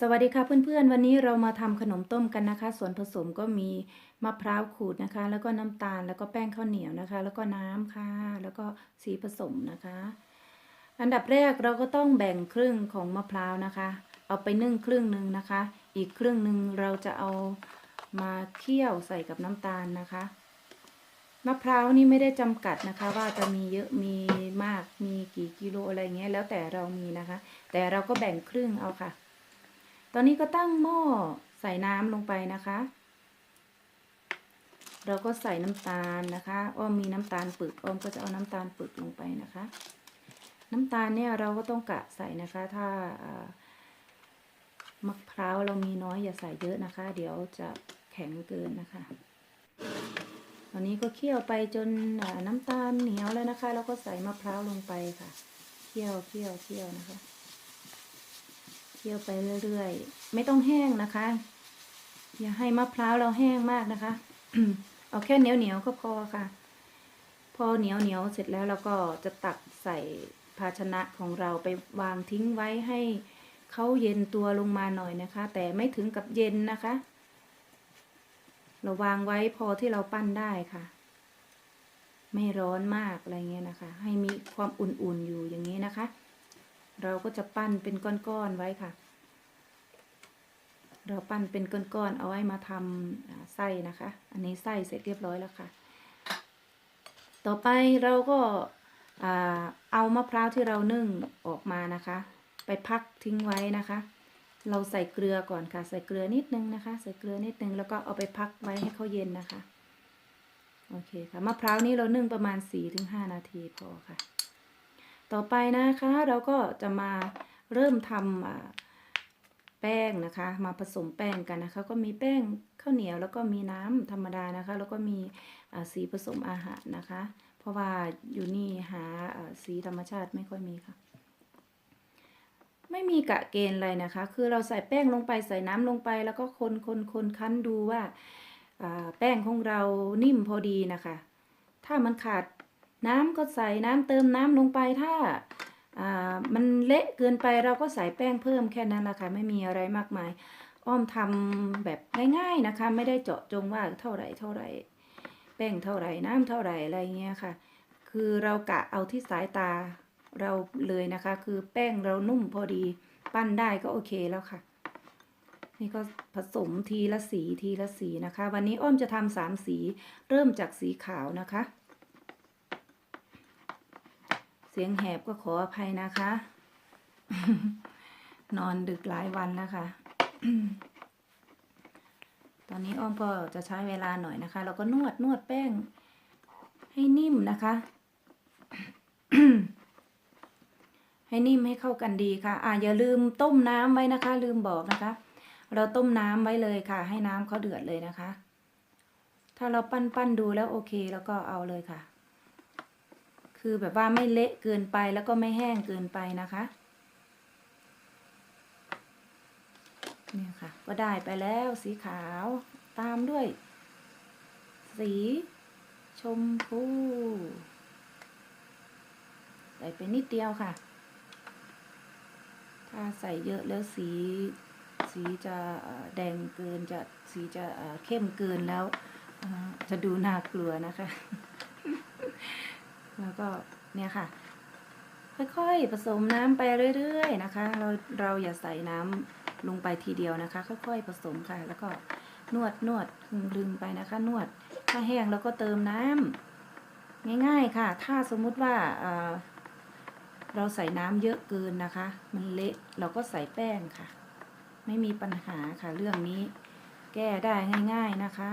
สวัสดีค่ะเพื่อนๆ วันนี้เรามาทำขนมต้มกันนะคะ ส่วนผสมก็มีมะพร้าวขูดนะคะ แล้วก็น้ำตาลแล้วก็แป้งข้าวเหนียวนะคะ แล้วก็น้ำค่ะ แล้วก็สีผสมนะคะ อันดับแรกเราก็ต้องแบ่งครึ่งของมะพร้าวนะคะ เอาไปนึ่งครึ่งหนึ่งนะคะ อีกครึ่งหนึ่งเราจะเอามาเคี่ยวใส่กับน้ำตาลนะคะมะพร้าวนี่ไม่ได้จำกัดนะคะ ว่าจะมีเยอะมีมากมีกี่กิโลอะไรเงี้ยแล้วแต่เรามีนะคะ แต่เราก็แบ่งครึ่งเอาค่ะ ตอนนี้ก็ตั้งหม้อใส่น้ำลงไปนะคะ เราก็ใส่น้ำตาลนะคะ อ้อมมีน้ำตาลปึก อ้อมก็จะเอาน้ำตาลปึกลงไปนะคะ น้ำตาลเนี่ยเราก็ต้องกะใส่นะคะ ถ้ามะพร้าวเรามีน้อยอย่าใส่เยอะนะคะ เดี๋ยวจะแข็งเกินนะคะ ตอนนี้ก็เคี่ยวไปจนน้ำตาลเหนียวแล้วนะคะ แล้วก็ใส่มะพร้าวลงไปค่ะ เคี่ยวเคี่ยวเคี่ยวนะคะ คี่ยวไปเรื่อยๆ ไม่ต้องแห้งนะคะ อย่าให้มะพร้าวเราแห้งมากนะคะ เอาแค่เหนียวเหนียวๆก็พอค่ะ พอเหนียวเหนียวๆเสร็จแล้วเราก็จะตักใส่ภาชนะของเราไปวางทิ้งไว้ให้เขาเย็นตัวลงมาหน่อยนะคะ แต่ไม่ถึงกับเย็นนะคะ เราวางไว้พอที่เราปั้นได้ค่ะ ไม่ร้อนมากอะไรเงี้ยนะคะ ให้มีความอุ่นๆอยู่อย่างนี้นะคะ เราก็จะปั้นเป็นก้อนๆไว้ค่ะ เราปั้นเป็นก้อนๆเอาไว้มาทำไส้นะคะ อันนี้ไส้เสร็จเรียบร้อยแล้วค่ะ ต่อไปเราก็เอามะพร้าวที่เรานึ่งออกมานะคะ ไปพักทิ้งไว้นะคะ เราใส่เกลือก่อนค่ะ ใส่เกลือนิดนึงนะคะ ใส่เกลือนิดนึงแล้วก็เอาไปพักไว้ให้เขาเย็นนะคะ โอเคค่ะ มะพร้าวนี้เรานึ่งประมาณ4-5นาทีพอค่ะ ต่อไปนะคะเราก็จะมาเริ่มทำแป้งนะคะ มาผสมแป้งกันนะคะ ก็มีแป้งข้าวเหนียวแล้วก็มีน้ำธรรมดานะคะ แล้วก็มีสีผสมอาหารนะคะ เพราะว่าอยู่นี่หาสีธรรมชาติไม่ค่อยมีค่ะ ไม่มีกะเกณฑ์อะไรนะคะ คือเราใส่แป้งลงไปใส่น้ำลงไป แล้วก็คนคนคนคั้นดูว่าแป้งของเรานิ่มพอดีนะคะ ถ้ามันขาด น้ำก็ใส่น้ำเติมน้ำลงไปถ้าอ่ามันเละเกินไปเราก็ใส่แป้งเพิ่มแค่นั้นละค่ะไม่มีอะไรมากมาย อ้อมทำแบบง่ายๆนะคะ ไม่ได้เจาะจงว่าเท่าไหร่เท่าไหร่ แป้งเท่าไหร่น้ำเท่าไหร่อะไรเงี้ยค่ะ คือเรากะเอาที่สายตาเราเลยนะคะ คือแป้งเรานุ่มพอดีปั้นได้ก็โอเคแล้วค่ะ นี่ก็ผสมทีละสีทีละสีนะคะ วันนี้อ้อมจะทำสามสีเริ่มจากสีขาวนะคะ เสียงแหบก็ขออภัยนะคะ นอนดึกหลายวันแล้วค่ะ ตอนนี้อ้อมก็จะใช้เวลาหน่อยนะคะ แล้วก็นวดนวดแป้งให้นิ่มนะคะ ให้นิ่มให้เข้ากันดีค่ะ อ่าอย่าลืมต้มน้ำไว้นะคะ ลืมบอกนะคะ เราต้มน้ำไว้เลยค่ะ ให้น้ำเขาเดือดเลยนะคะ ถ้าเราปั้นปั้นดูแล้วโอเค แล้วก็เอาเลยค่ะ คือแบบว่าไม่เละเกินไปแล้วก็ไม่แห้งเกินไปนะคะเนี่ยค่ะ ก็ได้ไปแล้วสีขาวตามด้วย สีชมพูใส่ไปนิดเดียวค่ะ ถ้าใส่เยอะแล้วสี สีจะแดงเกินจะสีจะเข้มเกินแล้วจะดูน่ากลัวนะคะ แล้วก็เนี่ยค่ะ ค่อยๆผสมน้ำไปเรื่อยๆนะคะ เราเราอย่าใส่น้ำลงไปทีเดียวนะคะ ค่อยๆผสมค่ะ แล้วก็นวดนวดลืมไปนะคะ นวดถ้าแห้งเราก็เติมน้ำง่ายๆค่ะ ถ้าสมมุติว่าเอ่อเราใส่น้ำเยอะเกินนะคะ มันเละเราก็ใส่แป้งค่ะ ไม่มีปัญหาค่ะเรื่องนี้ แก้ได้ง่าย ๆนะคะ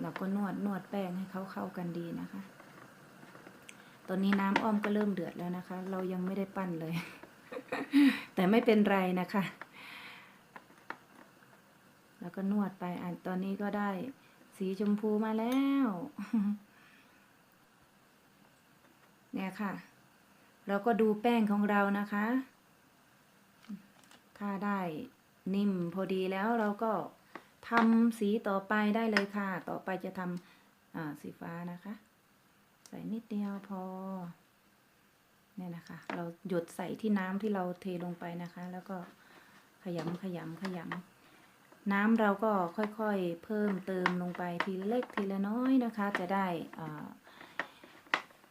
เราก็นวดนวดแป้งให้เขาเข้ากันดีนะคะ ตอนนี้น้ำอ้อมก็เริ่มเดือดแล้วนะคะ เรายังไม่ได้ปั้นเลย แต่ไม่เป็นไรนะคะ แล้วก็นวดไปอะตอนนี้ก็ได้สีชมพูมาแล้ว เนี่ยค่ะ เราก็ดูแป้งของเรานะคะ ถ้าได้นิ่มพอดีแล้วเราก็ ทำสีต่อไปได้เลยค่ะ ต่อไปจะทำสีฟ้านะคะ ใส่นิดเดียวพอ เนี่ยนะคะ เราหยดใส่ที่น้ำที่เราเทลงไปนะคะ แล้วก็ขยำขยำขยำน้ำเราก็ค่อยๆ เพิ่มเติมลงไปทีเล็กทีละน้อยนะคะ จะได้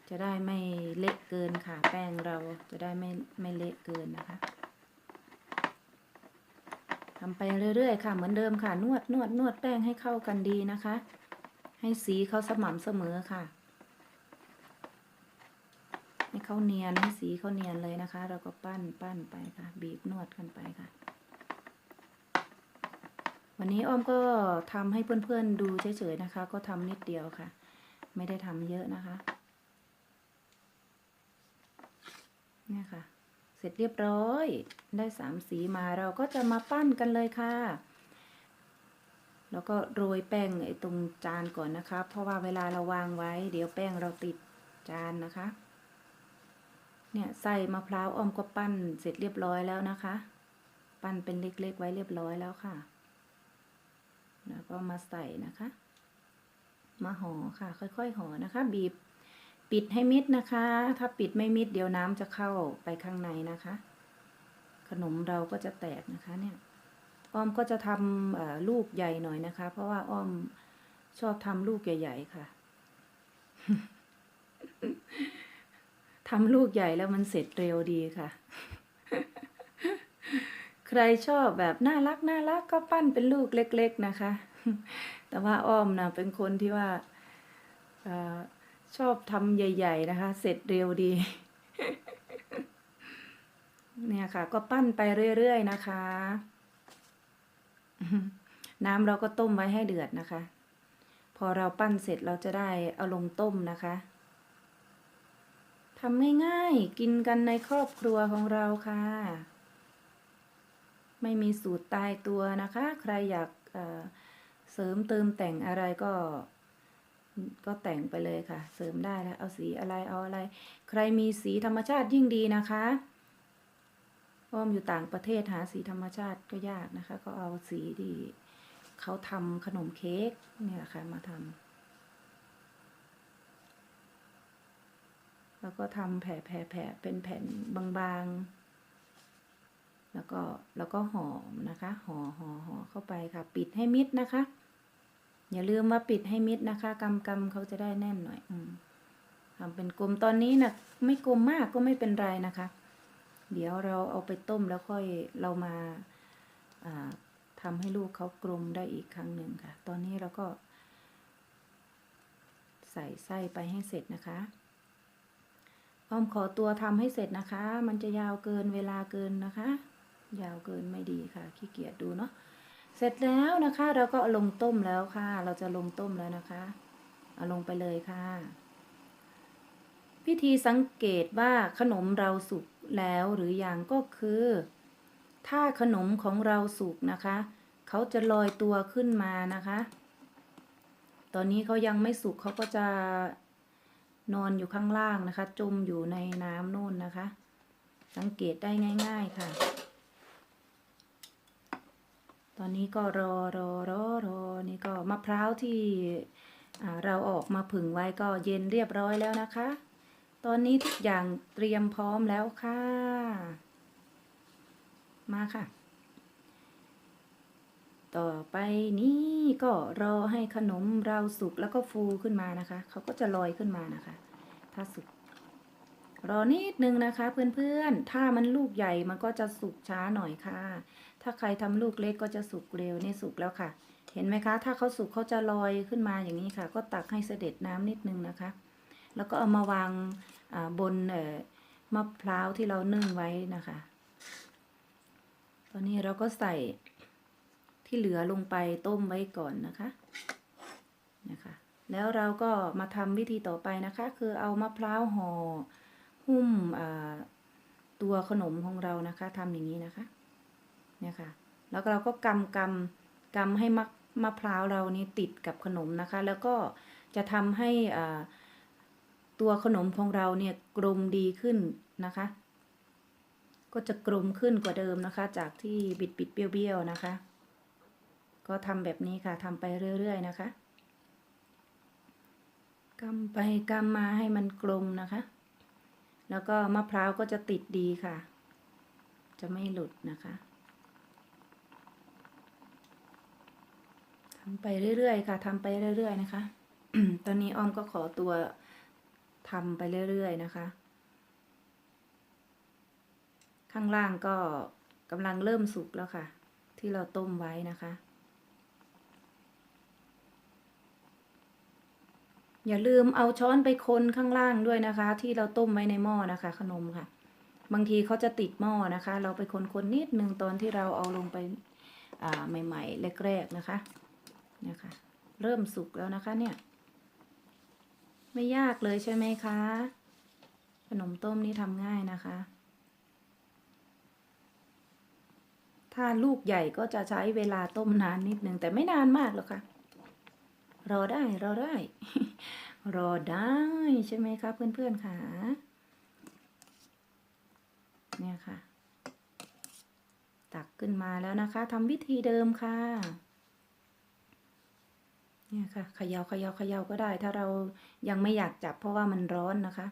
จะได้ไม่เละเกินค่ะ แป้งเราจะได้ไม่ไม่เละเกินนะคะ ทำไปเรื่อยๆค่ะ เหมือนเดิมค่ะ นวดนวดนวดแป้งให้เข้ากันดีนะคะ ให้สีเขาสม่ำเสมอค่ะ ให้เขาเนียนให้สีเขาเนียนเลยนะคะ เราก็ปั้นปั้นไปค่ะ บีบนวดกันไปค่ะ วันนี้อ้อมก็ทำให้เพื่อนๆดูเฉยๆนะคะ ก็ทำนิดเดียวค่ะ ไม่ได้ทำเยอะนะคะ เนี่ยค่ะ สร็จเรียบร้อย ได้สามสีมาเราก็จะมาปั้นกันเลยค่ะ แล้วก็โรยแป้งไอ้ตรงจานก่อนนะคะ เพราะว่าเวลาเราวางไว้ เดี๋ยวแป้งเราติดจานนะคะ เนี่ยใส่มะพร้าวอ้อมก็ปั้นเสร็จเรียบร้อยแล้วนะคะ ปั้นเป็นเล็กๆ ไว้เรียบร้อยแล้วค่ะ แล้วก็มาใส่นะคะ มาห่อค่ะ ค่อยๆห่อนะคะ บีบ ปิดให้มิดนะคะ ถ้าปิดไม่มิดเดี๋ยวน้ำจะเข้าไปข้างในนะคะ ขนมเราก็จะแตกนะคะเนี่ย อ้อมก็จะทำลูกใหญ่หน่อยนะคะ เพราะว่าอ้อมชอบทำลูกใหญ่ ๆ ค่ะทำลูกใหญ่แล้วมันเสร็จเร็วดีค่ะ ใครชอบแบบน่ารักน่ารักก็ปั้นเป็นลูกเล็ก ๆนะคะ แต่ว่าอ้อมนะเป็นคนที่ว่า ชอบทำใหญ่ ๆ นะคะ เสร็จเร็วดี เนี่ยค่ะ ก็ปั้นไปเรื่อย ๆ นะคะ น้ำเราก็ต้มไว้ให้เดือดนะคะ พอเราปั้นเสร็จเราจะได้เอาลงต้มนะคะทำง่ายๆ กินกันในครอบครัวของเราค่ะ ไม่มีสูตรตายตัวนะคะ ใครอยากเเสริมเติมแต่งอะไรก็ ก็แต่งไปเลยค่ะ เสริมได้แล้วเอาสีอะไรเอาอะไร ใครมีสีธรรมชาติยิ่งดีนะคะอ้อมอยู่ต่างประเทศหาสีธรรมชาติก็ยากนะคะ ก็เอาสีที่เขาทำขนมเค้กเนี่ยแหละค่ะมาทำแล้วก็ทำแผ่แผ่แผ่เป็นแผ่นบางๆ แล้วก็แล้วก็ห่อนะคะห่อห่อห่อเข้าไปค่ะ ปิดให้มิดนะคะ อย่าลืมว่าปิดให้มิดนะคะกำกำเขาจะได้แน่นหน่อยอทำเป็นกลมตอนนี้นะไม่กลมมากก็ไม่เป็นไรนะคะ เดี๋ยวเราเอาไปต้มแล้วค่อยเรามาาทำให้ลูกเขากลมได้อีกครั้งหนึ่งค่ะ ตอนนี้เราก็ ใส่ไส้ไปให้เสร็จนะคะอ้อมขอตัวทำให้เสร็จนะคะ มันจะยาวเกินเวลาเกินนะคะ ยาวเกินไม่ดีค่ะขี้เกียจดูเนาะ เสร็จแล้วนะคะ เราก็ลงต้มแล้วค่ะ เราจะลงต้มแล้วนะคะเอาลงไปเลยค่ะ พิธีสังเกตว่าขนมเราสุกแล้วหรือยังก็คือ ถ้าขนมของเราสุกนะคะ เขาจะลอยตัวขึ้นมานะคะ ตอนนี้เขายังไม่สุกเขาก็จะนอนอยู่ข้างล่างนะคะ จมอยู่ในน้ำนู่นนะคะ สังเกตได้ง่าย ๆค่ะ ตอนนี้ก็รอรอรอรอนี่ก็มะพร้าวที่เราออกมาผึ่งไว้ก็เย็นเรียบร้อยแล้วนะคะ ตอนนี้ทุกอย่างเตรียมพร้อมแล้วค่ะ มาค่ะ ต่อไปนี้ก็รอให้ขนมเราสุกแล้วก็ฟูขึ้นมานะคะ เขาก็จะลอยขึ้นมานะคะ ถ้าสุก รอนิดนึงนะคะ เพื่อนๆ ถ้ามันลูกใหญ่มันก็จะสุกช้าหน่อยค่ะ ถ้าใครทำลูกเล็กก็จะสุกเร็วนี่สุกแล้วค่ะ เห็นไหมคะ ถ้าเขาสุกเขาจะลอยขึ้นมาอย่างนี้ค่ะ ก็ตักให้เสด็จน้ำนิดนึงนะคะ แล้วก็เอามาวางบนมะพร้าวที่เรานึ่งไว้นะคะ ตอนนี้เราก็ใส่ที่เหลือลงไปต้มไว้ก่อนนะคะนะคะ แล้วเราก็มาทำวิธีต่อไปนะคะ คือเอามะพร้าวห่อหุ้มตัวขนมของเรานะคะทำอย่างนี้นะคะ เนี่ยค่ะ แล้วเราก็กำกำกำให้มะมะพร้าวเรานี่ติดกับขนมนะคะ แล้วก็จะทำให้ตัวขนมของเราเนี่ยกลมดีขึ้นนะคะ ก็จะกลมขึ้นกว่าเดิมนะคะ จากที่บิดบิดเบี้ยวๆนะคะ ก็ทำแบบนี้ค่ะทำไปเรื่อยๆนะคะกำไปกำมาให้มันกลมนะคะ แล้วก็มะพร้าวก็จะติดดีค่ะ จะไม่หลุดนะคะ ทำไปเรื่อยๆค่ะทำไปเรื่อย ๆ นะคะ ตอนนี้อ้อมก็ขอตัวทำไปเรื่อย ๆ นะคะ ข้างล่างก็กำลังเริ่มสุกแล้วค่ะ ที่เราต้มไว้นะคะ อย่าลืมเอาช้อนไปคนข้างล่างด้วยนะคะ ที่เราต้มไว้ในหม้อนะคะ ขนมค่ะ บางทีเขาจะติดหม้อนะคะ เราไปคนๆนนิดนึงตอนที่เราเอาลงไปใหม่ๆแรกๆนะคะ นี่ยค่ะเริ่มสุกแล้วนะคะเนี่ย ไม่ยากเลยใช่ไหมคะ ขนมต้มนี่ทำง่ายนะคะ ถ้าลูกใหญ่ก็จะใช้เวลาต้มนานนิดนึงแต่ไม่นานมากหรอกค่ะ รอได้ รอได้ รอได้ใช่ไหมคะเพื่อนๆค่ะ เนี่ยค่ะ ตักขึ้นมาแล้วนะคะทำวิธีเดิมค่ะ เนี่ยค่ะเขยา่าเขยา่าเขย่าก็ได้ ถ้าเรายังไม่อยากจับเพราะว่ามันร้อนนะคะ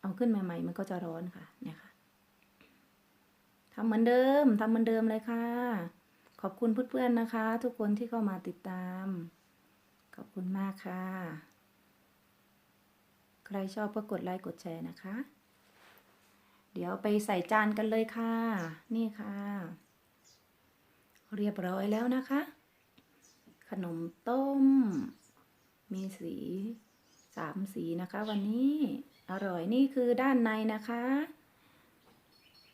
เอาขึ้นใหม่ ๆ มันก็จะร้อนค่ะ เนี่ยค่ะทำเหมือนเดิมทำเหมือนเดิมเลยค่ะ ขอบคุณเพื่อนๆนะคะ ทุกคนที่เข้ามาติดตาม ขอบคุณมากค่ะ ใครชอบก็กดไลค์กดแชร์นะคะ เดี๋ยวไปใส่จานกันเลยค่ะ นี่ค่ะ เรียบร้อยแล้วนะคะ ขนมต้ม มีสีสามสีนะคะ วันนี้อร่อยนี่คือด้านในนะคะ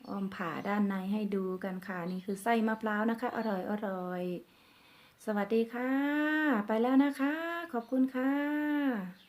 ออมผ่าด้านในให้ดูกันค่ะ นี่คือไส้มะพร้าวนะคะ อร่อยอร่อยสวัสดีค่ะ ไปแล้วนะคะ ขอบคุณค่ะ